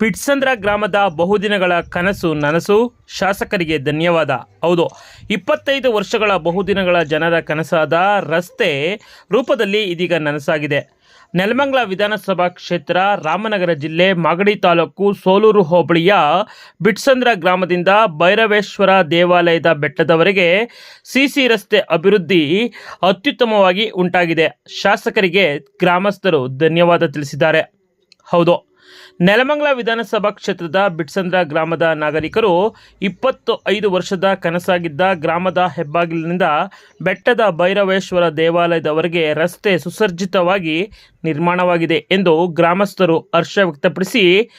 ಪಿಟ್ಸಂದ್ರ ಗ್ರಾಮದ ಬಹುದಿನಗಳ ಕನಸು, ನನಸು ಶಾಸಕರಿಗೆ ಧನ್ಯವಾದ. ಹೌದು, ಇಪ್ಪತ್ತೈದು ವರ್ಷಗಳ ಬಹುದಿನಗಳ ಜನರ ಕನಸಾದ ರಸ್ತೆ ರೂಪದಲ್ಲಿ ಇದೀಗ ನನಸಾಗಿದೆ. ನೆಲಮಂಗಲ ವಿಧಾನಸಭಾ ಕ್ಷೇತ್ರ, ರಾಮನಗರ ಜಿಲ್ಲೆ, ಮಾಗಡಿ ತಾಲೂಕು, ಸೋಲೂರು ಹೋಬಳಿಯ ಬಿಟ್ಸಂದ್ರ ಗ್ರಾಮದಿಂದ ಭೈರವೇಶ್ವರ ದೇವಾಲಯದ ಬೆಟ್ಟದವರೆಗೆ ಸಿಸಿ ರಸ್ತೆ ಅಭಿವೃದ್ಧಿ ಅತ್ಯುತ್ತಮವಾಗಿ ಉಂಟಾಗಿದೆ. ಶಾಸಕರಿಗೆ ಗ್ರಾಮಸ್ಥರು ಧನ್ಯವಾದ ತಿಳಿಸಿದ್ದಾರೆ. ಹೌದು ನೆಲಮಂಗಲ ವಿಧಾನಸಭಾ ಕ್ಷೇತ್ರದ ಬಿಟ್ಸಂದ್ರ ಗ್ರಾಮದ ನಾಗರಿಕರು ಇಪ್ಪತ್ತು ಐದು ವರ್ಷದ ಕನಸಾಗಿದ್ದ ಗ್ರಾಮದ ಹೆಬ್ಬಾಗಿಲಿನಿಂದ ಬೆಟ್ಟದ ಭೈರವೇಶ್ವರ ದೇವಾಲಯದವರೆಗೆ ರಸ್ತೆ ಸುಸರ್ಜಿತವಾಗಿ ನಿರ್ಮಾಣವಾಗಿದೆ ಎಂದು ಗ್ರಾಮಸ್ಥರು ಹರ್ಷ ವ್ಯಕ್ತಪಡಿಸಿ,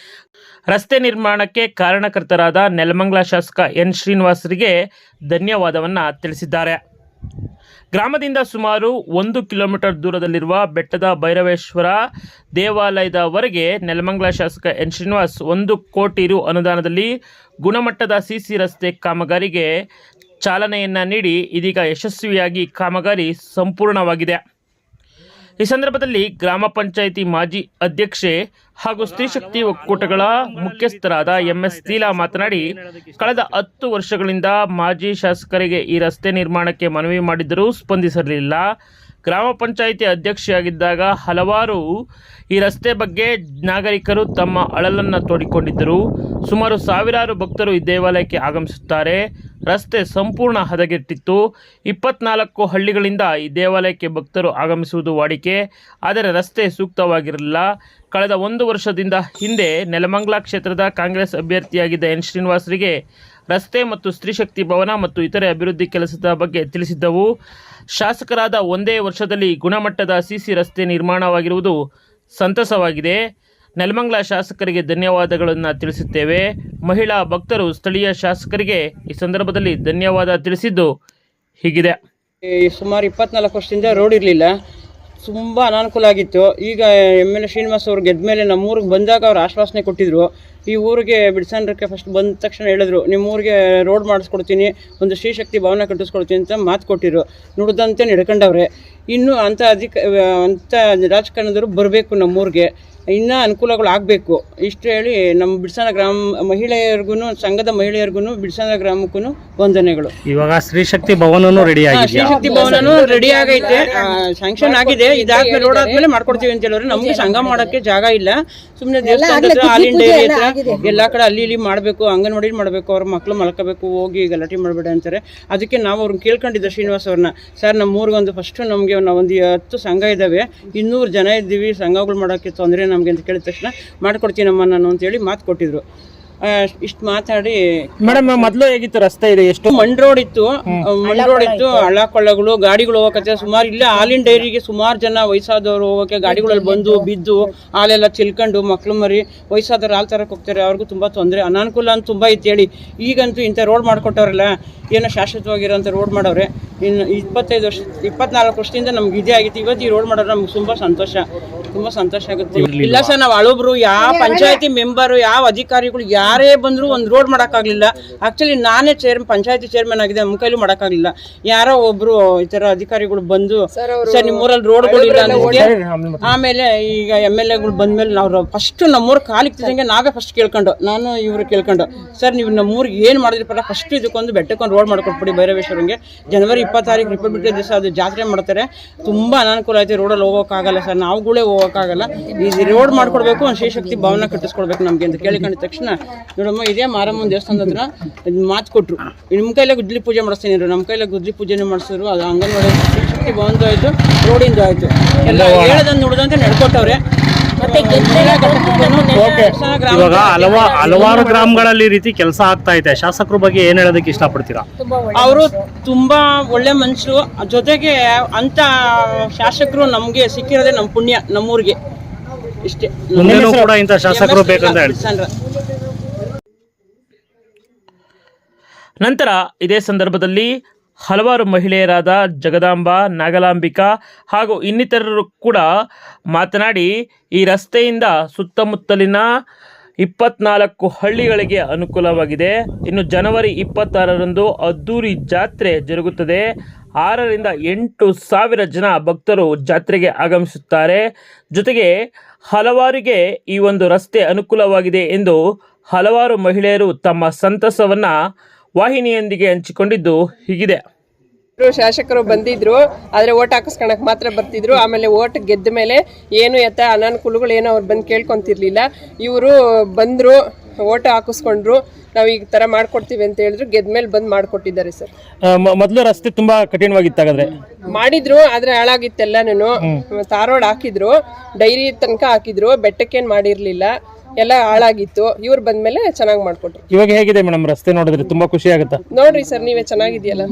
ರಸ್ತೆ ನಿರ್ಮಾಣಕ್ಕೆ ಕಾರಣಕರ್ತರಾದ ನೆಲಮಂಗಲ ಶಾಸಕ ಎನ್ ಶ್ರೀನಿವಾಸರಿಗೆ ಧನ್ಯವಾದವನ್ನು ತಿಳಿಸಿದ್ದಾರೆ. ಗ್ರಾಮದಿಂದ ಸುಮಾರು ಒಂದು ಕಿಲೋಮೀಟರ್ ದೂರದಲ್ಲಿರುವ ಬೆಟ್ಟದ ಭೈರವೇಶ್ವರ ದೇವಾಲಯದವರೆಗೆ ನೆಲಮಂಗಲ ಶಾಸಕ ಎನ್ ಶ್ರೀನಿವಾಸ್ ಒಂದು ಕೋಟಿ ರು ಅನುದಾನದಲ್ಲಿ ಗುಣಮಟ್ಟದ ಸಿಸಿ ರಸ್ತೆ ಕಾಮಗಾರಿಗೆ ಚಾಲನೆಯನ್ನು ನೀಡಿ ಇದೀಗ ಯಶಸ್ವಿಯಾಗಿ ಕಾಮಗಾರಿ ಸಂಪೂರ್ಣವಾಗಿದೆ. ಈ ಸಂದರ್ಭದಲ್ಲಿ ಗ್ರಾಮ ಪಂಚಾಯಿತಿ ಮಾಜಿ ಅಧ್ಯಕ್ಷೆ ಹಾಗೂ ಸ್ತ್ರೀಶಕ್ತಿ ಒಕ್ಕೂಟಗಳ ಮುಖ್ಯಸ್ಥರಾದ ಎಂ ಎಸ್ ಲೀಲಾ ಮಾತನಾಡಿ, ಕಳೆದ ಹತ್ತು ವರ್ಷಗಳಿಂದ ಮಾಜಿ ಶಾಸಕರಿಗೆ ಈ ರಸ್ತೆ ನಿರ್ಮಾಣಕ್ಕೆ ಮನವಿ ಮಾಡಿದ್ದರೂ ಸ್ಪಂದಿಸಿರಲಿಲ್ಲ ಗ್ರಾಮ ಪಂಚಾಯಿತಿ ಅಧ್ಯಕ್ಷೆಯಾಗಿದ್ದಾಗ ಹಲವಾರು ಈ ರಸ್ತೆ ಬಗ್ಗೆ ನಾಗರಿಕರು ತಮ್ಮ ಅಳಲನ್ನು ತೋಡಿಕೊಂಡಿದ್ದರು. ಸುಮಾರು ಸಾವಿರಾರು ಭಕ್ತರು ಈ ದೇವಾಲಯಕ್ಕೆ ಆಗಮಿಸುತ್ತಾರೆ. ರಸ್ತೆ ಸಂಪೂರ್ಣ ಹದಗೆಟ್ಟಿತ್ತು. ಇಪ್ಪತ್ನಾಲ್ಕು ಹಳ್ಳಿಗಳಿಂದ ಈ ದೇವಾಲಯಕ್ಕೆ ಭಕ್ತರು ಆಗಮಿಸುವುದು ವಾಡಿಕೆ. ಆದರೆ ರಸ್ತೆ ಸೂಕ್ತವಾಗಿರಲಿಲ್ಲ. ಕಳೆದ ಒಂದು ವರ್ಷದಿಂದ ಹಿಂದೆ ನೆಲಮಂಗಲ ಕ್ಷೇತ್ರದ ಕಾಂಗ್ರೆಸ್ ಅಭ್ಯರ್ಥಿಯಾಗಿದ್ದ ಎನ್ ಶ್ರೀನಿವಾಸರಿಗೆ ರಸ್ತೆ ಮತ್ತು ಸ್ತ್ರೀಶಕ್ತಿ ಭವನ ಮತ್ತು ಇತರೆ ಅಭಿವೃದ್ಧಿ ಕೆಲಸದ ಬಗ್ಗೆ ತಿಳಿಸಿದ್ದವು. ಶಾಸಕರಾದ ಒಂದೇ ವರ್ಷದಲ್ಲಿ ಗುಣಮಟ್ಟದ ಸಿಸಿ ರಸ್ತೆ ನಿರ್ಮಾಣವಾಗಿರುವುದು ಸಂತಸವಾಗಿದೆ. ನೆಲಮಂಗಲ ಶಾಸಕರಿಗೆ ಧನ್ಯವಾದಗಳನ್ನು ತಿಳಿಸುತ್ತೇವೆ. ಮಹಿಳಾ ಭಕ್ತರು ಸ್ಥಳೀಯ ಶಾಸಕರಿಗೆ ಈ ಸಂದರ್ಭದಲ್ಲಿ ಧನ್ಯವಾದ ತಿಳಿಸಿದ್ದು ಹೀಗಿದೆ. ಸುಮಾರು ಇಪ್ಪತ್ನಾಲ್ಕು ವರ್ಷದಿಂದ ರೋಡ್ ಇರಲಿಲ್ಲ. ತುಂಬ ಅನಾನುಕೂಲ ಆಗಿತ್ತು. ಈಗ ಎಂ ಎಲ್ ಎ ಶ್ರೀನಿವಾಸ್ ಅವ್ರು ಗೆದ್ದ ಮೇಲೆ ನಮ್ಮ ಊರಿಗೆ ಬಂದಾಗ ಅವ್ರು ಆಶ್ವಾಸನೆ ಕೊಟ್ಟಿದ್ರು. ಈ ಊರಿಗೆ ಬಿಡ್ಸಂಡ್ರಕ್ಕೆ ಫಸ್ಟ್ ಬಂದ ತಕ್ಷಣ ಹೇಳಿದ್ರು, ನಿಮ್ಮ ಊರಿಗೆ ರೋಡ್ ಮಾಡಿಸ್ಕೊಡ್ತೀನಿ, ಒಂದು ಶ್ರೀಶಕ್ತಿ ಭವನ ಕಟ್ಟಿಸ್ಕೊಡ್ತೀನಿ ಅಂತ ಮಾತು ಕೊಟ್ಟಿದ್ರು. ನುಡ್ದಂತೆ ನಡ್ಕೊಂಡವ್ರೆ. ಇನ್ನೂ ಅಂಥ ಅಧಿಕ ಅಂಥ ರಾಜಕಾರಣದವರು ಬರಬೇಕು ನಮ್ಮೂರಿಗೆ ಇನ್ನೂ ಅನುಕೂಲಗಳು ಆಗಬೇಕು. ಇಷ್ಟು ಹೇಳಿ ನಮ್ಮ ಬಿಡ್ಸನ ಗ್ರಾಮ ಮಹಿಳೆಯರಿಗೂ ಸಂಘದ ಮಹಿಳೆಯರಿಗೂ ಬಿಡ್ಸನ ಗ್ರಾಮಕ್ಕೂ ವಂದನೆಗಳು. ಇವಾಗ ಸ್ತ್ರೀಶಕ್ತಿ ಭವನನು ರೆಡಿ ಆಗಿದೆ ಸ್ತ್ರೀಶಕ್ತಿ ಭವನನು ರೆಡಿ ಆಗೈತೆ. ಸ್ಯಾಂಕ್ಷನ್ ಆಗಿದೆ. ಇದಾದ್ಮೇಲೆ ರೋಡ್ ಆದ್ಮೇಲೆ ಮಾಡ್ಕೊಡ್ತೀವಿ ಅಂತ ಹೇಳಿದ್ರೆ ನಮ್ಗೆ ಸಂಘ ಮಾಡೋಕ್ಕೆ ಜಾಗ ಇಲ್ಲ. ಸುಮ್ನೆ ದೇವಸ್ಥಾನ ಎಲ್ಲಾ ಕಡೆ ಅಲ್ಲಿ ಇಲ್ಲಿ ಮಾಡ್ಬೇಕು ಅಂಗನವಾಡಿ ಮಾಡ್ಬೇಕು ಅವ್ರ ಮಕ್ಳು ಮಲ್ಕೋಬೇಕು ಹೋಗಿ ಗಲಾಟೆ ಮಾಡಬೇಡ ಅಂತಾರೆ. ಅದಕ್ಕೆ ನಾವು ಅವ್ರನ್ನ ಕೇಳ್ಕೊಂಡಿದ್ದ ಶ್ರೀನಿವಾಸ್ ಅವ್ರನ್ನ ಸರ್ ನಮ್ಮ ಊರಿಗೊಂದು ಫಸ್ಟ್ ನಮಗೆ ಒಂದು ಹತ್ತು ಸಂಘ ಇದ್ದಾವೆ ಇನ್ನೂರು ಜನ ಇದ್ದೀವಿ ಸಂಘಗಳು ಮಾಡೋಕ್ಕೆ ತೊಂದರೆ ನಮಗೆ ಅಂತ ಕೇಳಿದ ತಕ್ಷಣ ಮಾಡ್ಕೊಡ್ತೀನಮ್ಮ ನಾನು ಅಂತೇಳಿ ಮಾತು ಕೊಟ್ಟಿದ್ರು. ಇಷ್ಟು ಮಾತಾಡಿ. ಮೇಡಮ್ ಮೊದಲು ಹೇಗಿತ್ತು ರಸ್ತೆ ಇದೆ? ಎಷ್ಟು ಮಣ್ ರೋಡ್ ಇತ್ತು. ಮಣ್ ರೋಡ್ ಇತ್ತು. ಹಳ್ಳ ಕೊಳ್ಳಗಳು ಗಾಡಿಗಳು ಹೋಗಕ್ಕೆ ಸುಮಾರು ಇಲ್ಲ ಹಾಲಿನ ಡೈರಿಗೆ ಸುಮಾರು ಜನ ವಯಸ್ಸಾದವರು ಹೋಗಕ್ಕೆ ಗಾಡಿಗಳಲ್ಲಿ ಬಂದು ಬಿದ್ದು ಹಾಲೆಲ್ಲ ಚಿಲ್ಕೊಂಡು ಮಕ್ಳು ಮರಿ ವಯಸ್ಸಾದವ್ರು ಹಾಲು ತರಕ್ಕೆ ಹೋಗ್ತಾರೆ. ಅವ್ರಿಗೂ ತುಂಬಾ ತೊಂದರೆ. ಅನಾನುಕೂಲ ಅಂತ ತುಂಬಾ ಇತ್ತು ಹೇಳಿ. ಈಗಂತೂ ಇಂಥ ರೋಡ್ ಮಾಡ್ಕೊಟ್ಟವ್ರಲ್ಲ ಏನೋ ಶಾಶ್ವತವಾಗಿರೋಂಥ ರೋಡ್ ಮಾಡೋರೆ ಇನ್ನು ಇಪ್ಪತ್ತೈದು ವರ್ಷ ಇಪ್ಪತ್ನಾಲ್ಕು ವರ್ಷದಿಂದ ನಮ್ಗೆ ಇದೇ ಆಗಿತ್ತು. ಇವತ್ತು ಈ ರೋಡ್ ಮಾಡೋರು ನಮ್ಗೆ ತುಂಬ ಸಂತೋಷ ತುಂಬ ಸಂತೋಷ ಆಗುತ್ತೆ. ಇಲ್ಲ ಸರ್ ನಾವು ಹಳಬ್ರು ಯಾವ ಪಂಚಾಯತಿ ಮೆಂಬರು ಯಾವ ಅಧಿಕಾರಿಗಳು ಯಾರೇ ಬಂದ್ರು ಒಂದು ರೋಡ್ ಮಾಡೋಕ್ಕಾಗಲಿಲ್ಲ. ಆಕ್ಚುಲಿ ನಾನೇ ಚೇರ್ ಪಂಚಾಯತಿ ಚೇರ್ಮನ್ ಆಗಿದೆ ನಮ್ಮ ಕೈಲೂ ಮಾಡೋಕ್ಕಾಗಲಿಲ್ಲ. ಯಾರೋ ಒಬ್ರು ಈ ಥರ ಅಧಿಕಾರಿಗಳು ಬಂದು ಸರ್ ನಿಮ್ಮ ರೋಡ್ ರೋಡ್ಗಳು ಇಲ್ಲ ಅನ್ನೋದಕ್ಕೆ ಆಮೇಲೆ ಈಗ ಎಂ ಎಲ್ ಎಗಳು ಬಂದ್ಮೇಲೆ ನಾವು ಫಸ್ಟ್ ನಮ್ಮೂರ ಕಾಲಿಕ್ತಿದಂಗೆ ನಾವೇ ಫಸ್ಟ್ ಕೇಳ್ಕೊಂಡು ನಾನು ಇವರು ಕೇಳ್ಕೊಂಡು ಸರ್ ನೀವು ನಮ್ಮೂರಿಗೆ ಏನು ಮಾಡಿದ್ರಿ ಪರ ಫಸ್ಟ್ ಇದಕ್ಕೊಂದು ಬೆಟ್ಟಕ್ಕೊಂದು ರೋಡ್ ಮಾಡ್ಕೊಟ್ಬಿಡಿ ಭೈರವೇಶ್ವರಂಗೆ. ಜನವರಿ ಇಪ್ಪತ್ತಾರೀಕು ರಿಪಬ್ಲಿಕ್ ಡೇ ದಿವಸ ಅದು ಜಾತ್ರೆ ಮಾಡ್ತಾರೆ. ತುಂಬ ಅನಾನುಕೂಲ ಐತೆ ರೋಡಲ್ಲಿ ಹೋಗೋಕ್ಕಾಗಲ್ಲ ಸರ್. ನಾವುಗಳೇ ಹೋಗೋಕ್ಕಾಗಲ್ಲ. ಈ ರೋಡ್ ಮಾಡ್ಕೊಡ್ಬೇಕು ಒಂದು ಶ್ರೀಶಕ್ತಿ ಭವನ ಕಟ್ಟಿಸ್ಕೊಡ್ಬೇಕು ನಮಗೆ ಅಂತ ಕೇಳಿಕೊಂಡ ತಕ್ಷಣ ನೋಡಮ್ಮ ಇದೇ ಮಾರಮ್ಮನ ದೇವಸ್ಥಾನದ ಹತ್ರ ಮಾತು ಕೊಟ್ಟರು ನಿಮ್ಮ ಕೈಲೇ ಗುದ್ಲಿ ಪೂಜೆ ಮಾಡಿಸ್ತೀನಿ. ನಮ್ಮ ಕೈಲೇ ಗುದ್ಲಿ ಪೂಜೆನೂ ಮಾಡಿಸಿದ್ರು. ಅದು ಅಂಗನವಾಡಿ ಶ್ರೀಶಕ್ತಿ ಭವನದ್ದು ಆಯಿತು ರೋಡಿಂದು ಆಯಿತು. ಎಲ್ಲ ಹೇಳೋದನ್ನು ನುಡ್ದಂತೆ ನಡ್ಕೊಟ್ಟವ್ರೆ. ಇವಾಗ ಹಲವಾ ಹಲವಾರು ಗ್ರಾಮಗಳಲ್ಲಿ ಈ ರೀತಿ ಕೆಲಸ ಆಗ್ತಾ ಇದೆ. ಶಾಸಕರ ಬಗ್ಗೆ ಏನ್ ಹೇಳೋದಕ್ಕೆ ಇಷ್ಟಪಡ್ತೀರಾ? ಅವರು ತುಂಬಾ ಒಳ್ಳೆ ಮನುಷ್ಯರು. ಜೊತೆಗೆ ಅಂತ ಶಾಸಕರು ನಮ್ಗೆ ಸಿಕ್ಕಿರೋದೇ ನಮ್ಮ ಪುಣ್ಯ ನಮ್ಮೂರಿಗೆ. ಇಷ್ಟೇ. ಕೂಡ ಇಂಥ ಶಾಸಕರು ಬೇಕಂತ ಹೇಳಿ. ನಂತರ ಇದೇ ಸಂದರ್ಭದಲ್ಲಿ ಹಲವಾರು ಮಹಿಳೆಯರಾದ ಜಗದಾಂಬ, ನಾಗಲಾಂಬಿಕಾ ಹಾಗೂ ಇನ್ನಿತರರು ಕೂಡ ಮಾತನಾಡಿ, ಈ ರಸ್ತೆಯಿಂದ ಸುತ್ತಮುತ್ತಲಿನ ಇಪ್ಪತ್ನಾಲ್ಕು ಹಳ್ಳಿಗಳಿಗೆ ಅನುಕೂಲವಾಗಿದೆ. ಇನ್ನು ಜನವರಿ ಇಪ್ಪತ್ತಾರರಂದು ಅದ್ದೂರಿ ಜಾತ್ರೆ ಜರುಗುತ್ತದೆ. ಆರರಿಂದ ಎಂಟು ಸಾವಿರ ಜನ ಭಕ್ತರು ಜಾತ್ರೆಗೆ ಆಗಮಿಸುತ್ತಾರೆ. ಜೊತೆಗೆ ಹಲವಾರಿಗೆ ಈ ಒಂದು ರಸ್ತೆ ಅನುಕೂಲವಾಗಿದೆ ಎಂದು ಹಲವಾರು ಮಹಿಳೆಯರು ತಮ್ಮ ಸಂತಸವನ್ನ ವಾಹಿನಿಯೊಂದಿಗೆ ಹಂಚಿಕೊಂಡಿದ್ದು ಹೀಗಿದೆ. ಶಾಸಕರು ಬಂದಿದ್ರು, ಆದ್ರೆ ಓಟ್ ಹಾಕಿಸ್ಕೊಳಕ್ ಮಾತ್ರ ಬರ್ತಿದ್ರು. ಆಮೇಲೆ ಓಟ್ ಗೆದ್ದ ಮೇಲೆ ಏನು ಎತ್ತ ಅನಾನುಕೂಲಗಳು ಏನೋ ಅವ್ರು ಬಂದು ಕೇಳ್ಕೊಂತಿರ್ಲಿಲ್ಲ. ಇವರು ಬಂದ್ರು, ಓಟ್ ಹಾಕಿಸ್ಕೊಂಡ್ರು. ನಾವು ಈ ತರ ಮಾಡ್ಕೊಡ್ತೀವಿ ಅಂತ ಹೇಳಿದ್ರು ಗೆದ್ದ ಮೇಲೆ ಬಂದು ಮಾಡ್ಕೊಟ್ಟಿದ್ದಾರೆ ಸರ್. ಮೊದಲು ರಸ್ತೆ ತುಂಬಾ ಕಠಿಣವಾಗಿತ್ತಾಗದ್ರೆ ಮಾಡಿದ್ರು ಆದ್ರೆ ಹಾಳಾಗಿತ್ತೆಲ್ಲಾನು ತಾರೋಡ್ ಹಾಕಿದ್ರು ಡೈರಿ ತನಕ ಹಾಕಿದ್ರು ಬೆಟ್ಟಕ್ಕೇನ್ ಮಾಡಿರ್ಲಿಲ್ಲ ಎಲ್ಲ ಹಾಳಾಗಿತ್ತು. ಇವ್ರು ಬಂದ್ಮೇಲೆ ಚೆನ್ನಾಗಿ ಮಾಡ್ಕೊಟ್ರು. ಇವಾಗ ಹೇಗಿದೆ ಮೇಡಮ್ ರಸ್ತೆ ನೋಡಿದ್ರೆ ತುಂಬಾ ಖುಷಿ ಆಗುತ್ತೆ? ನೋಡ್ರಿ ಸರ್ ನೀವೇ ಚೆನ್ನಾಗಿದೆಯಲ್ಲ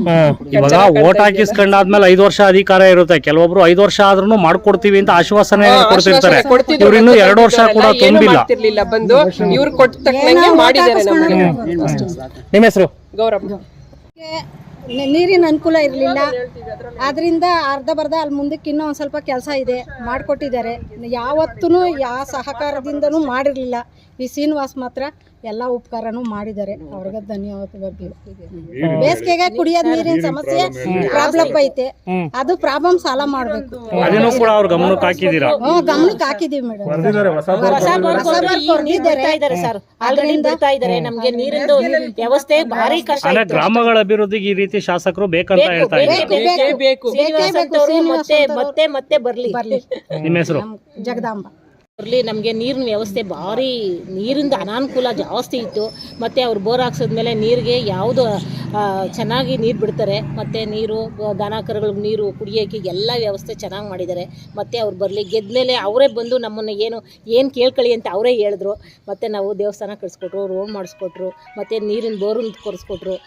ಇವಾಗ ಓಟ್ ಹಾಕಿಸ್ಕೊಂಡಾದ್ಮೇಲೆ ಐದು ವರ್ಷ ಅಧಿಕಾರ ಇರುತ್ತೆ. ಕೆಲವೊಬ್ರು ಐದು ವರ್ಷ ಆದ್ರೂ ಮಾಡ್ಕೊಡ್ತೀವಿ ಅಂತ ಆಶ್ವಾಸನೆ ಕೊಡ್ತಿರ್ತಾರೆ. ಇವ್ರು ಇನ್ನೂ ಎರಡು ವರ್ಷ ಕೂಡ ತುಂಬಿಲ್ಲ. ಮಾಡ್ತಿರ್ಲಿಲ್ಲ ಬಂದು. ಇವ್ರು ಕೊಟ್ಟ ತಕ್ಕಂಗೆ ಮಾಡಿದ್ದಾರೆ ನಮಗೆ. ನಿಮ್ಮ ಹೆಸರು? ಗೌರವ್ ನೀರಿನ ಅನುಕೂಲ ಇರಲಿಲ್ಲ. ಆದ್ರಿಂದ ಅರ್ಧ ಬರ್ಧ ಅಲ್ಲಿ ಮುಂದಕ್ಕೆ ಇನ್ನೂ ಒಂದು ಸ್ವಲ್ಪ ಕೆಲಸ ಇದೆ ಮಾಡಿಕೊಟ್ಟಿದ್ದಾರೆ. ಯಾವತ್ತೂ ಯಾವ ಸಹಕಾರದಿಂದನೂ ಮಾಡಿರಲಿಲ್ಲ. ಈ ಶ್ರೀನಿವಾಸ್ ಮಾತ್ರ ಎಲ್ಲ ಉಪಕಾರನೂ ಮಾಡಿದ್ದಾರೆ. ಅವ್ರಿಗೆ ಧನ್ಯವಾದಗಳು. ಬೇಸಿಗೆಗೆ ಕುಡಿಯೋದ್ ನೀರಿನ ಸಮಸ್ಯೆ ಪ್ರಾಬ್ಲಮ್ ಐತೆ. ಅದು ಪ್ರಾಬ್ಲಮ್ ಸಾಲ ಮಾಡ್ಬೇಕು. ಅದನ್ನು ಕೂಡ ಅವ್ರ ಗಮನಕ್ಕೆ ಹಾಕಿದೀರಾ ಹ್ಞೂ ಗಮನಕ್ಕೆ ಹಾಕಿದೀವಿ ಮೇಡಮ್. ಆಲ್ರೆಡಿ ಇದ್ದಾರೆ. ನಮ್ಗೆ ನೀರಿಂದು ವ್ಯವಸ್ಥೆ ಭಾರಿ ಕಷ್ಟ ಅಂದ್ರೆ ಗ್ರಾಮಗಳ ಅಭಿವೃದ್ಧಿಗೆ ಈ ರೀತಿ ಶಾಸಕರು ಬೇಕಂತ ಹೇಳ್ತಾ ಇದ್ದಾರೆ. ಬೇಕು. ಬೇಕು ಮತ್ತೆ ಮತ್ತೆ ಮತ್ತೆ ಬರ್ಲಿ. ಬರ್ಲಿ. ನಿಮ್ಮ ಹೆಸರು? ಜಗದಾಂಬ. ಬರ್ಲಿ ನಮಗೆ ನೀರಿನ ವ್ಯವಸ್ಥೆ ಭಾರಿ, ನೀರಿಂದ ಅನಾನುಕೂಲ ಜಾಸ್ತಿ ಇತ್ತು. ಮತ್ತು ಅವ್ರು ಬೋರ್ ಹಾಕ್ಸಿದ್ಮೇಲೆ ನೀರಿಗೆ ಯಾವುದು ಚೆನ್ನಾಗಿ ನೀರು ಬಿಡ್ತಾರೆ. ಮತ್ತು ನೀರು, ದನ ಕರುಗಳಿಗೆ ನೀರು ಕುಡಿಯೋಕ್ಕೆ ಎಲ್ಲ ವ್ಯವಸ್ಥೆ ಚೆನ್ನಾಗಿ ಮಾಡಿದ್ದಾರೆ. ಮತ್ತು ಅವ್ರು ಬರಲಿ ಗೆದ್ದಮೇಲೆ ಅವರೇ ಬಂದು ನಮ್ಮನ್ನು ಏನು ಏನು ಕೇಳ್ಕೊಳ್ಳಿ ಅಂತ ಅವರೇ ಹೇಳಿದ್ರು. ಮತ್ತು ನಾವು ದೇವಸ್ಥಾನ ಕಳಿಸ್ಕೊಟ್ರು, ರೋಡ್ ಮಾಡಿಸ್ಕೊಟ್ರು, ಮತ್ತು ನೀರಿನ ಬೋರನ್ನು ಕೊಡಿಸ್ಕೊಟ್ರು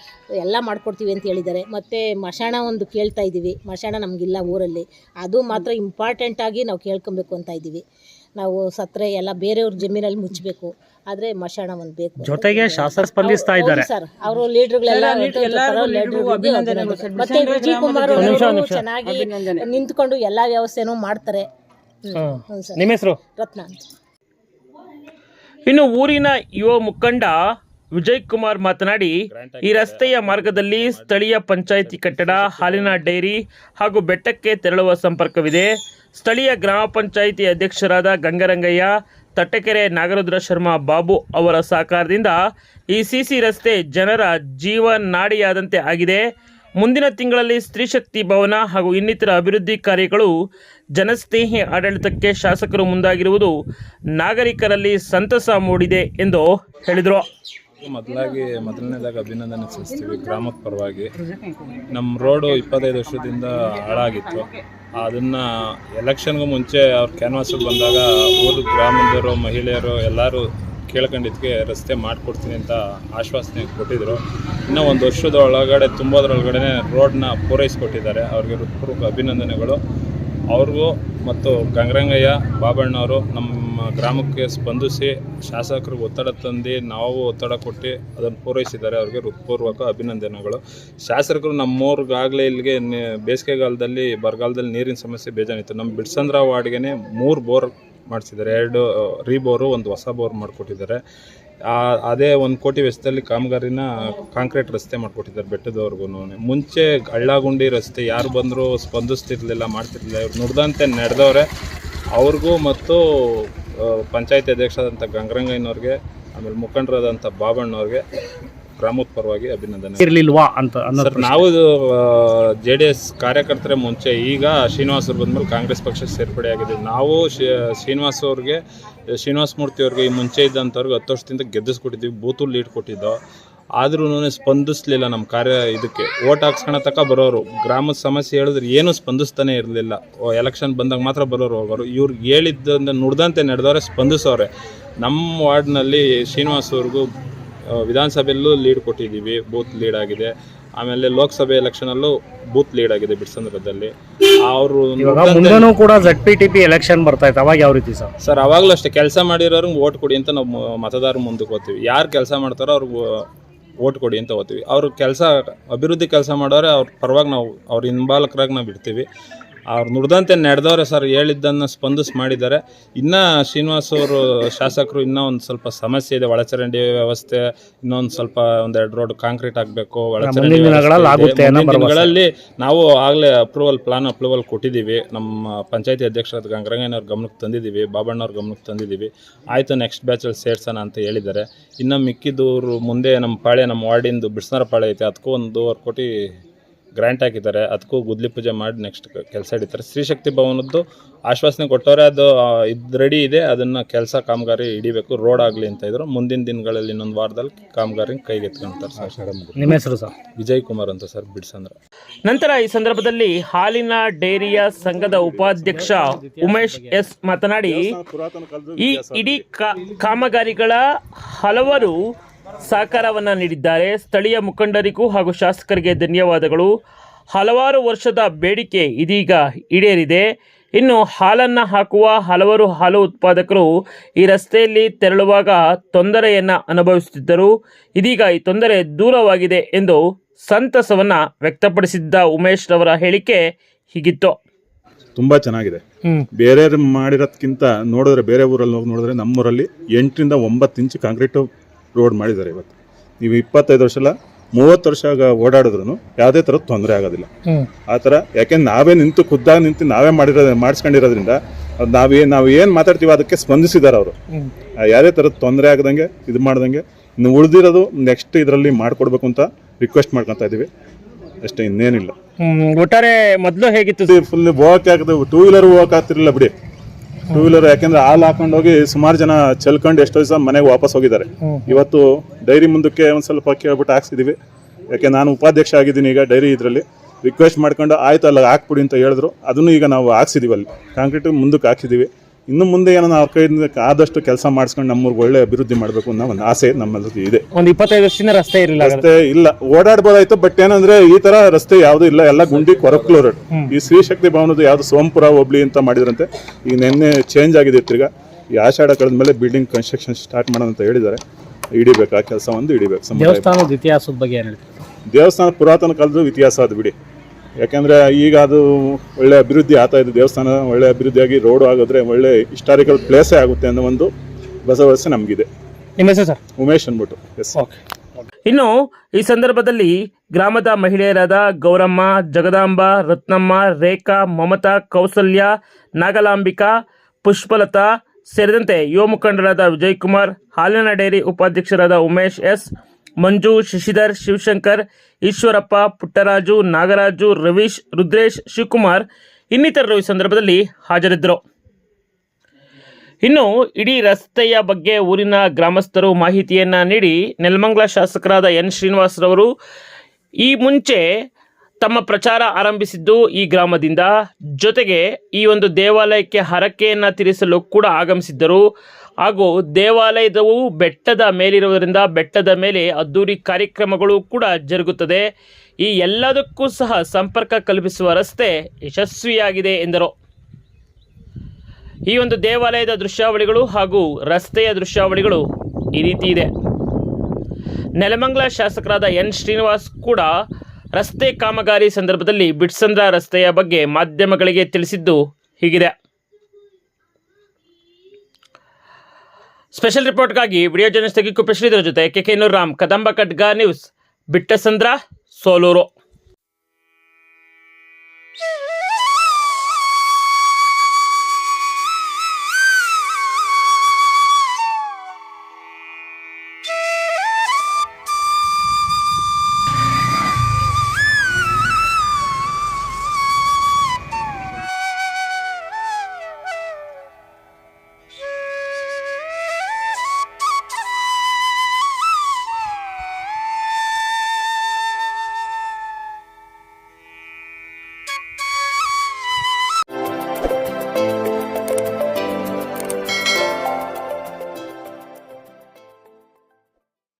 ಎಲ್ಲ ಮಾಡಿಕೊಡ್ತೀವಿ ಅಂತ ಹೇಳಿದ್ದಾರೆ. ಮತ್ತು ಮಶಾಣ ಒಂದು ಕೇಳ್ತಾ ಇದ್ದೀವಿ ಮಶಾಣ ನಮಗಿಲ್ಲ ಊರಲ್ಲಿ. ಅದು ಮಾತ್ರ ಇಂಪಾರ್ಟೆಂಟಾಗಿ ನಾವು ಕೇಳ್ಕೊಬೇಕು ಅಂತ ಇದ್ದೀವಿ ನಾವು ಸತ್ರೆ ಎಲ್ಲ ಬೇರೆಯವ್ರ ಜಮೀನಲ್ಲಿ ಮುಚ್ಚಬೇಕು ಆದ್ರೆ ಮಶಾಣ ಒಂದು ಬೇಕು. ಜೊತೆಗೆ ಶಾಸಕ ಸ್ಪಂದಿಸ್ತಾ ಇದ್ದಾರೆ. ಸರ್ ಅವರು ಲೀಡರ್ಗಳೆಲ್ಲ ಮತ್ತೆ ವಿಜಯ್ ಕುಮಾರ್ ಅವರು ಚೆನ್ನಾಗಿ ನಿಂತ್ಕೊಂಡು ಎಲ್ಲಾ ವ್ಯವಸ್ಥೆನೂ ಮಾಡ್ತಾರೆ. ನಿಮ್ಮ ಹೆಸರು? ರತ್ನ ಇನ್ನು ಊರಿನ ಯುವ ಮುಖಂಡ ವಿಜಯ್ ಕುಮಾರ್ ಮಾತನಾಡಿ ಈ ರಸ್ತೆಯ ಮಾರ್ಗದಲ್ಲಿ ಸ್ಥಳೀಯ ಪಂಚಾಯಿತಿ ಕಟ್ಟಡ ಹಾಲಿನ ಡೈರಿ ಹಾಗೂ ಬೆಟ್ಟಕ್ಕೆ ತೆರಳುವ ಸಂಪರ್ಕವಿದೆ. ಸ್ಥಳೀಯ ಗ್ರಾಮ ಪಂಚಾಯಿತಿ ಅಧ್ಯಕ್ಷರಾದ ಗಂಗರಂಗಯ್ಯ, ತಟ್ಟಕೆರೆ ನಾಗರುದ್ರ ಶರ್ಮಾ ಬಾಬು ಅವರ ಸಹಕಾರದಿಂದ ಈ ಸಿಸಿ ರಸ್ತೆ ಜನರ ಜೀವನಾಡಿಯಾದಂತೆ ಆಗಿದೆ. ಮುಂದಿನ ತಿಂಗಳಲ್ಲಿ ಸ್ತ್ರೀಶಕ್ತಿ ಭವನ ಹಾಗೂ ಇನ್ನಿತರ ಅಭಿವೃದ್ಧಿ ಕಾರ್ಯಗಳು ಜನಸ್ನೇಹಿ ಆಡಳಿತಕ್ಕೆ ಶಾಸಕರು ಮುಂದಾಗಿರುವುದು ನಾಗರಿಕರಲ್ಲಿ ಸಂತಸ ಮೂಡಿದೆ ಎಂದು ಹೇಳಿದರು. ಮೊದಲಾಗಿ ಮೊದಲನೇದಾಗಿ ಅಭಿನಂದನೆ ಸಲ್ಲಿಸ್ತೀವಿ ಗ್ರಾಮದ ಪರವಾಗಿ. ನಮ್ಮ ರೋಡು ಇಪ್ಪತ್ತೈದು ವರ್ಷದಿಂದ ಹಾಳಾಗಿತ್ತು. ಅದನ್ನು ಎಲೆಕ್ಷನ್ಗೂ ಮುಂಚೆ ಅವ್ರ ಕ್ಯಾನ್ವಾಸಿಗೆ ಬಂದಾಗ ಊರು ಗ್ರಾಮದವರು, ಮಹಿಳೆಯರು ಎಲ್ಲರೂ ಕೇಳ್ಕೊಂಡಿದ್ದಕ್ಕೆ ರಸ್ತೆ ಮಾಡಿಕೊಡ್ತೀನಿ ಅಂತ ಆಶ್ವಾಸನೆ ಕೊಟ್ಟಿದ್ದರು ಇನ್ನೂ ಒಂದು ವರ್ಷದ ಒಳಗಡೆ ತುಂಬೋದ್ರೊಳಗಡೆ ರೋಡ್ನ ಪೂರೈಸಿಕೊಟ್ಟಿದ್ದಾರೆ. ಅವ್ರಿಗೆ ಹೃತ್ಪೂರ್ವಕ ಅಭಿನಂದನೆಗಳು. ಅವ್ರಿಗೂ ಮತ್ತು ಗಂಗರಂಗಯ್ಯ ಬಾಬಣ್ಣವರು ನಮ್ಮ ಗ್ರಾಮಕ್ಕೆ ಸ್ಪಂದಿಸಿ ಶಾಸಕರಿಗೆ ಒತ್ತಡ ತಂದು ನಾವು ಒತ್ತಡ ಕೊಟ್ಟು ಅದನ್ನು ಪೂರೈಸಿದ್ದಾರೆ. ಅವ್ರಿಗೆ ಹೃತ್ಪೂರ್ವಕ ಅಭಿನಂದನೆಗಳು. ಶಾಸಕರು ನಮ್ಮೂರಿಗಾಗಲೇ ಇಲ್ಲಿಗೆ ಬೇಸಿಗೆಗಾಲದಲ್ಲಿ, ಬರಗಾಲದಲ್ಲಿ ನೀರಿನ ಸಮಸ್ಯೆ ಬೇಜಾನಿತ್ತು ನಮ್ಮ ಬಿಡ್ಸಂದ್ರ ವಾರ್ಡ್ಗೆ ಮೂರು ಬೋರ್ ಮಾಡಿಸಿದ್ದಾರೆ. ಎರಡು ರೀ ಬೋರು ಒಂದು ಹೊಸ ಬೋರ್ ಮಾಡಿಕೊಟ್ಟಿದ್ದಾರೆ. ಅದೇ ಒಂದು ಕೋಟಿ ವೆಚ್ಚದಲ್ಲಿ ಕಾಮಗಾರಿನ ಕಾಂಕ್ರೀಟ್ ರಸ್ತೆ ಮಾಡಿಕೊಟ್ಟಿದ್ದಾರೆ ಬೆಟ್ಟದವರೆಗೂ. ಮುಂಚೆ ಹಳ್ಳಗುಂಡಿ ರಸ್ತೆ ಯಾರು ಬಂದರೂ ಸ್ಪಂದಿಸ್ತಿರ್ಲಿಲ್ಲ, ಮಾಡ್ತಿರ್ಲಿಲ್ಲ. ಇವ್ರು ನುಡ್ದಂತೆ ನಡೆದವ್ರೆ. ಅವ್ರಿಗೂ ಮತ್ತು ಪಂಚಾಯಿತಿ ಅಧ್ಯಕ್ಷರಾದಂಥ ಗಂಗರಂಗಯ್ಯನವ್ರಿಗೆ, ಆಮೇಲೆ ಮುಖಂಡರಾದಂಥ ಬಾಬಣ್ಣವ್ರಿಗೆ ಗ್ರಾಮದ ಪರವಾಗಿ ಅಭಿನಂದನೆ. ಇರಲಿಲ್ವಾ ಅಂತ ಅನ್ನೋದು ಸರ್ ನಾವು ಜೆ ಡಿ ಎಸ್ ಕಾರ್ಯಕರ್ತರ ಮುಂಚೆ ಈಗ ಶ್ರೀನಿವಾಸ್ ಅವ್ರು ಬಂದ್ಮೇಲೆ ಕಾಂಗ್ರೆಸ್ ಪಕ್ಷಕ್ಕೆ ಸೇರ್ಪಡೆ ಆಗಿದೆ. ನಾವು ಶ್ರೀ- ಶ್ರೀನಿವಾಸ್ ಅವ್ರಿಗೆ ಶ್ರೀನಿವಾಸ್ ಮೂರ್ತಿ ಅವ್ರಿಗೆ ಈ ಮುಂಚೆ ಇದ್ದಂಥವ್ರಿಗೆ ಹತ್ತು ವರ್ಷದಿಂದ ಗೆದ್ದಿಸ್ಕೊಟ್ಟಿದ್ದೀವಿ ಬೂತು ಲೀಡ್ ಕೊಟ್ಟಿದ್ದೋ. ಆದ್ರೂ ಸ್ಪಂದಿಸ್ಲಿಲ್ಲ ನಮ್ಮ ಕಾರ್ಯ ಇದಕ್ಕೆ. ಓಟ್ ಹಾಕ್ಸ್ಕೊಳ ತಕ್ಕ ಬರೋರು. ಗ್ರಾಮದ ಸಮಸ್ಯೆ ಹೇಳಿದ್ರೆ ಏನೂ ಸ್ಪಂದಿಸ್ತಾನೆ ಇರಲಿಲ್ಲ. ಎಲೆಕ್ಷನ್ ಬಂದಾಗ ಮಾತ್ರ ಬರೋರು ಹೋಗೋರು. ಇವ್ರಿಗೆ ಹೇಳಿದ್ದಂತ ನುಡ್ದಂತೆ ನಡೆದವ್ರೆ ಸ್ಪಂದಿಸೋರೆ ನಮ್ಮ ವಾರ್ಡ್ನಲ್ಲಿ ಶ್ರೀನಿವಾಸ್ ಅವ್ರಿಗೂ ವಿಧಾನಸಭೆಯಲ್ಲೂ ಲೀಡ್ ಕೊಟ್ಟಿದ್ದೀವಿ ಬೂತ್ ಲೀಡ್ ಆಗಿದೆ. ಆಮೇಲೆ ಲೋಕಸಭೆ ಎಲೆಕ್ಷನಲ್ಲೂ ಬೂತ್ ಲೀಡ್ ಆಗಿದೆ ಬಿಡ್ಸಂದ್ರದಲ್ಲಿ ಅವರು ಮುಂದೆನೂ ಕೂಡ Z P T P election ಬರ್ತಾ ಇತ್ತು ಅವಾಗ ಯಾವ ರೀತಿ ಸರ್? ಸರ್ ಅವಾಗಲೂ ಅಷ್ಟೇ ಕೆಲಸ ಮಾಡಿರೋರ್ಗೆ ಓಟ್ ಕೊಡಿ ಅಂತ ನಾವು ಮತದಾರರು ಮತದಾರ ಮುಂದಕ್ಕೆ ಹೋಗ್ತೀವಿ. ಯಾರು ಕೆಲಸ ಮಾಡ್ತಾರೋ ಅವ್ರಿಗೆ ಓಟ್ ಕೊಡಿ ಅಂತ ಹೋಗ್ತೀವಿ. ಅವ್ರ ಕೆಲಸ ಅಭಿವೃದ್ಧಿ ಕೆಲಸ ಮಾಡೋರೆ ಅವ್ರ ಪರವಾಗಿ ನಾವು ಅವ್ರ ಹಿಂಬಾಲಕರಾಗಿ ನಾವು ಇಡ್ತೀವಿ ಅವ್ರು ನುಡ್ದಂತೆ ನಡೆದವ್ರೆ ಸರ್ ಹೇಳಿದ್ದನ್ನು ಸ್ಪಂದಿಸ್ ಮಾಡಿದ್ದಾರೆ. ಇನ್ನು ಶ್ರೀನಿವಾಸ್ ಅವರು ಶಾಸಕರು ಇನ್ನೂ ಒಂದು ಸ್ವಲ್ಪ ಸಮಸ್ಯೆ ಇದೆ. ಒಳಚರಂಡಿ ವ್ಯವಸ್ಥೆ ಇನ್ನೊಂದು ಸ್ವಲ್ಪ ಒಂದೆರಡು ರೋಡ್ ಕಾಂಕ್ರೀಟ್ ಆಗಬೇಕು ಒಳಚರಂಡಿ ಮುಂದಿನ ದಿನಗಳಲ್ಲಿ ವ್ಯವಸ್ಥೆ ಇದೆ. ಆಗುತ್ತೆ ಅನ್ನೋ ದಿನಗಳಲ್ಲಿ ನಾವು ಆಗಲೇ ಅಪ್ರೂವಲ್ ಪ್ಲಾನ್ ಅಪ್ರೂವಲ್ ಕೊಟ್ಟಿದ್ದೀವಿ. ನಮ್ಮ ಪಂಚಾಯತಿ ಅಧ್ಯಕ್ಷರ ಗಂಗರಂಗಯ್ಯನವ್ರ ಗಮನಕ್ಕೆ ತಂದಿದ್ದೀವಿ. ಬಾಬಣ್ಣವ್ರ ಗಮನಕ್ಕೆ ತಂದಿದ್ದೀವಿ. ಆಯಿತು ನೆಕ್ಸ್ಟ್ ಬ್ಯಾಚಲ್ಲಿ ಸೇರ್ಸೋಣ ಅಂತ ಹೇಳಿದ್ದಾರೆ. ಇನ್ನು ಮಿಕ್ಕಿದವರು ಮುಂದೆ ನಮ್ಮ ಪಾಳೆ ನಮ್ಮ ವಾರ್ಡಿಂದು ಬಿಡ್ಸನರ ಪಾಳೆ ಐತೆ. ಅದಕ್ಕೂ ಒಂದೂವರೆ ಕೋಟಿ ಗ್ರ್ಯಾಂಟ್ ಹಾಕಿದ್ದಾರೆ. ಅದಕ್ಕೂ ಗುದ್ಲಿ ಪೂಜೆ ಮಾಡಿ ನೆಕ್ಸ್ಟ್ ಕೆಲಸ ಹಿಡಿತಾರೆ. ಸ್ತ್ರೀಶಕ್ತಿ ಭವನದ್ದು ಆಶ್ವಾಸನೆ ಕೊಟ್ಟವರೇ ಅದು ಇದು ರೆಡಿ ಇದೆ. ಅದನ್ನು ಕೆಲಸ ಕಾಮಗಾರಿ ಹಿಡಿಬೇಕು. ರೋಡ್ ಆಗಲಿ ಅಂತ ಇದ್ರು. ಮುಂದಿನ ದಿನಗಳಲ್ಲಿ ಇನ್ನೊಂದು ವಾರದಲ್ಲಿ ಕಾಮಗಾರಿ ಕೈಗೆತ್ಕೊಂತಾರೆ ಸರ್. ನಿಮ್ಮ ಹೆಸರು ಸರ್? ವಿಜಯ್ ಕುಮಾರ್ ಅಂತ ಸರ್ ಬಿಡ್ಸಂದ್ರ. ನಂತರ ಈ ಸಂದರ್ಭದಲ್ಲಿ ಹಾಲಿನ ಡೇರಿಯ ಸಂಘದ ಉಪಾಧ್ಯಕ್ಷ ಉಮೇಶ್ ಎಸ್ ಮಾತನಾಡಿ ಈ ಇಡೀ ಕಾ- ಕಾಮಗಾರಿಗಳ ಹಲವರು ಸಹಕಾರವನ್ನ ನೀಡಿದ್ದಾರೆ. ಸ್ಥಳೀಯ ಮುಖಂಡರಿಗೂ ಹಾಗೂ ಶಾಸಕರಿಗೆ ಧನ್ಯವಾದಗಳು. ಹಲವಾರು ವರ್ಷದ ಬೇಡಿಕೆ ಇದೀಗ ಈಡೇರಿದೆ. ಇನ್ನು ಹಾಲನ್ನು ಹಾಕುವ ಹಲವರು ಹಾಲು ಉತ್ಪಾದಕರು ಈ ರಸ್ತೆಯಲ್ಲಿ ತೆರಳುವಾಗ ತೊಂದರೆಯನ್ನು ಅನುಭವಿಸುತ್ತಿದ್ದರು. ಇದೀಗ ಈ ತೊಂದರೆ ದೂರವಾಗಿದೆ ಎಂದು ಸಂತಸವನ್ನು ವ್ಯಕ್ತಪಡಿಸಿದ್ದ ಉಮೇಶ್ ರವರ ಹೇಳಿಕೆ ಹೀಗಿತ್ತು. ತುಂಬ ಚೆನ್ನಾಗಿದೆ. ಬೇರೆ ಮಾಡಿರೋದ್ಕಿಂತ ನೋಡಿದ್ರೆ ಬೇರೆ ಊರಲ್ಲಿ ಹೋಗಿ ನೋಡಿದ್ರೆ ನಮ್ಮೂರಲ್ಲಿ ಎಂಟರಿಂದ ಒಂಬತ್ತು ಇಂಚು ಕಾಂಕ್ರೀಟು ರೋಡ್ ಮಾಡಿದ್ದಾರೆ ಇವತ್ತು. ನೀವು ಇಪ್ಪತ್ತೈದು ವರ್ಷ ಅಲ್ಲ ಮೂವತ್ತು ವರ್ಷ ಆಗ ಓಡಾಡಿದ್ರು ಯಾವುದೇ ಥರದ ತೊಂದರೆ ಆಗೋದಿಲ್ಲ. ಆ ಥರ ಯಾಕೆಂದ್ರೆ ನಾವೇ ನಿಂತು ಖುದ್ದಾಗ ನಿಂತು ನಾವೇ ಮಾಡಿರೋ ಮಾಡಿಸ್ಕೊಂಡಿರೋದ್ರಿಂದ ಅದು ನಾವೇ ನಾವು ಏನು ಮಾತಾಡ್ತೀವಿ ಅದಕ್ಕೆ ಸ್ಪಂದಿಸಿದ್ದಾರೆ ಅವರು. ಯಾವುದೇ ಥರದ ತೊಂದರೆ ಆಗದಂಗೆ ಇದು ಮಾಡ್ದಂಗೆ ಇನ್ನು ಉಳಿದಿರೋದು ನೆಕ್ಸ್ಟ್ ಇದರಲ್ಲಿ ಮಾಡಿಕೊಡ್ಬೇಕು ಅಂತ ರಿಕ್ವೆಸ್ಟ್ ಮಾಡ್ಕೊತಾ ಇದ್ದೀವಿ ಅಷ್ಟೇ ಇನ್ನೇನಿಲ್ಲ. ಒಟ್ಟಾರೆ ಮೊದಲು ಹೇಗಿತ್ತು? ಫುಲ್ ಹೋಗಕ್ಕೆ ಆಗದೆ ಟೂ ವೀಲರ್ ಹೋಗಕ್ಕೆ ಆಗ್ತಿರಲಿಲ್ಲ ಬಿಡಿ. ಟೂ ವೀಲರ್ ಯಾಕೆಂದ್ರೆ ಹಾಲು ಹಾಕೊಂಡು ಹೋಗಿ ಸುಮಾರು ಜನ ಚೆಲ್ಕೊಂಡು ಎಷ್ಟೋ ದಿವಸ ಮನೆಗೆ ವಾಪಸ್ ಹೋಗಿದ್ದಾರೆ. ಇವತ್ತು ಡೈರಿ ಮುಂದಕ್ಕೆ ಒಂದು ಸ್ವಲ್ಪ ಕೇಳ್ಬಿಟ್ಟು ಹಾಕ್ಸಿದೀವಿ. ಯಾಕೆ ನಾನು ಉಪಾಧ್ಯಕ್ಷ ಆಗಿದ್ದೀನಿ ಈಗ ಡೈರಿ ಇದರಲ್ಲಿ. ರಿಕ್ವೆಸ್ಟ್ ಮಾಡ್ಕೊಂಡು ಆಯ್ತು ಅಲ್ಲ ಹಾಕ್ಬಿಡಿ ಅಂತ ಹೇಳಿದ್ರು. ಅದನ್ನು ಈಗ ನಾವು ಹಾಕ್ಸಿದೀವಿ ಅಲ್ಲಿ. ಕಾಂಕ್ರೀಟ್ ಮುಂದಕ್ಕೆ ಹಾಕ್ಸಿದೀವಿ. ಇನ್ನು ಮುಂದೆ ಏನೋ ಅವ್ರ ಕೈಯಿಂದ ಆದಷ್ಟು ಕೆಲಸ ಮಾಡಿಸ್ಕೊಂಡು ನಮ್ಮೂರ್ಗೆ ಒಳ್ಳೆ ಅಭಿವೃದ್ಧಿ ಮಾಡಬೇಕು ಅನ್ನೋ ಒಂದು ಆಸೆ ನಮ್ಮಲ್ಲಿ ಇದೆ. ಒಂದು ಇಪ್ಪತ್ತೈದು ವರ್ಷದಿಂದ ರಸ್ತೆ ಇರಲಿಲ್ಲ ರಸ್ತೆ ಇಲ್ಲ. ಓಡಾಡ್ಬೋದಾಯ್ತು ಬಟ್ ಏನಂದ್ರೆ ಈ ತರ ರಸ್ತೆ ಯಾವುದು ಇಲ್ಲ. ಎಲ್ಲ ಗುಂಡಿ ಕೊರಕ್ಲು ರೋಡ್ ಈ ಸ್ತ್ರೀ ಶಕ್ತಿ ಭವನದ ಯಾವುದು ಸೋಮಪುರ ಹೋಬ್ಳಿ ಅಂತ ಮಾಡಿದ್ರಂತೆ ಈಗ ನಿನ್ನೆ ಚೇಂಜ್ ಆಗಿದೆ ತಿರ್ಗ. ಈ ಆಷಾಢ ಕಳೆದ ಮೇಲೆ ಬಿಲ್ಡಿಂಗ್ ಕನ್ಸ್ಟ್ರಕ್ಷನ್ ಸ್ಟಾರ್ಟ್ ಮಾಡೋಣ ಅಂತ ಹೇಳಿದ್ದಾರೆ. ಹಿಡಿಬೇಕು? ಆ ಕೆಲಸ ಒಂದು ಹಿಡಿಬೇಕು. ದೇವಸ್ಥಾನದ ಇತಿಹಾಸದ ಬಗ್ಗೆ ಏನು ಹೇಳ್ತೀವಿ ದೇವಸ್ಥಾನ ಪುರಾತನ ಕಾಲದ ಇತಿಹಾಸ ಅದು ಬಿಡಿ. ಯಾಕೆಂದ್ರೆ ಈಗ ಅದು ಒಳ್ಳೆ ಅಭಿವೃದ್ಧಿ ಆಗ್ತಾ ಇದೆ ದೇವಸ್ಥಾನ ಒಳ್ಳೆ ಅಭಿವೃದ್ಧಿಯಾಗಿ ರೋಡ್ ಆಗೋದ್ರೆ ಒಳ್ಳೆ ಹಿಸ್ಟಾರಿಕಲ್ ಪ್ಲೇಸೇ ಆಗುತ್ತೆ ಅನ್ನೋ ಒಂದು ಬಸವಸೆ ನಮಗಿದೆ. ನಿಮ್ಮ ಹೆಸರು ಸರ್? ಉಮೇಶ್ ಅಂದ್ಬಿಟ್ಟು ಎಸ್ ಇನ್ನು ಈ ಸಂದರ್ಭದಲ್ಲಿ ಗ್ರಾಮದ ಮಹಿಳೆಯರಾದ ಗೌರಮ್ಮ ಜಗದಾಂಬ ರತ್ನಮ್ಮ ರೇಖಾ ಮಮತಾ ಕೌಸಲ್ಯ ನಾಗಲಾಂಬಿಕಾ ಪುಷ್ಪಲತಾ ಸೇರಿದಂತೆ ಯುವ ಮುಖಂಡರಾದ ವಿಜಯ್ ಕುಮಾರ್ ಹಾಲಿನ ಡೈರಿ ಉಪಾಧ್ಯಕ್ಷರಾದ ಉಮೇಶ್ ಎಸ್ ಮಂಜು, ಶಶಿಧರ್, ಶಿವಶಂಕರ್, ಈಶ್ವರಪ್ಪ, ಪುಟ್ಟರಾಜು, ನಾಗರಾಜು, ರವೀಶ್, ರುದ್ರೇಶ್, ಶಿವಕುಮಾರ್ ಇನ್ನಿತರರು ಈ ಸಂದರ್ಭದಲ್ಲಿ ಹಾಜರಿದ್ದರು. ಇನ್ನು ಇಡೀ ರಸ್ತೆಯ ಬಗ್ಗೆ ಊರಿನ ಗ್ರಾಮಸ್ಥರು ಮಾಹಿತಿಯನ್ನು ನೀಡಿ ನೆಲಮಂಗಲ ಶಾಸಕರಾದ ಎನ್ ಶ್ರೀನಿವಾಸರವರು ಈ ಮುಂಚೆ ತಮ್ಮ ಪ್ರಚಾರ ಆರಂಭಿಸಿದ್ದು ಈ ಗ್ರಾಮದಿಂದ. ಜೊತೆಗೆ ಈ ಒಂದು ದೇವಾಲಯಕ್ಕೆ ಹರಕೆಯನ್ನು ತೀರಿಸಲು ಕೂಡ ಆಗಮಿಸಿದ್ದರು. ಹಾಗೂ ದೇವಾಲಯದವು ಬೆಟ್ಟದ ಮೇಲಿರುವುದರಿಂದ ಬೆಟ್ಟದ ಮೇಲೆ ಅದ್ದೂರಿ ಕಾರ್ಯಕ್ರಮಗಳು ಕೂಡ ಜರುಗುತ್ತದೆ. ಈ ಎಲ್ಲದಕ್ಕೂ ಸಹ ಸಂಪರ್ಕ ಕಲ್ಪಿಸುವ ರಸ್ತೆ ಯಶಸ್ವಿಯಾಗಿದೆ ಎಂದರು. ಈ ಒಂದು ದೇವಾಲಯದ ದೃಶ್ಯಾವಳಿಗಳು ಹಾಗೂ ರಸ್ತೆಯ ದೃಶ್ಯಾವಳಿಗಳು ಈ ರೀತಿ ಇದೆ. ನೆಲಮಂಗಲ ಶಾಸಕರಾದ ಎನ್ ಶ್ರೀನಿವಾಸ್ ಕೂಡ ರಸ್ತೆ ಕಾಮಗಾರಿ ಸಂದರ್ಭದಲ್ಲಿ ಬಿಡ್ಸಂದ್ರ ರಸ್ತೆಯ ಬಗ್ಗೆ ಮಾಧ್ಯಮಗಳಿಗೆ ತಿಳಿಸಿದ್ದು ಹೀಗಿದೆ. ಸ್ಪೆಷಲ್ ರಿಪೋರ್ಟ್ಗಾಗಿ ವಿಡಿಯೋ ಜರ್ನಲಿಸ್ಟ್ ಶ್ರೀಧರ ಜೊತೆ ಕೆ ಕೆ ರಾಮ್ ಕದಂಬ ಖಡ್ಗ ನ್ಯೂಸ್ ಬಿಟ್ಟಸಂದ್ರ ಸೋಲೂರು.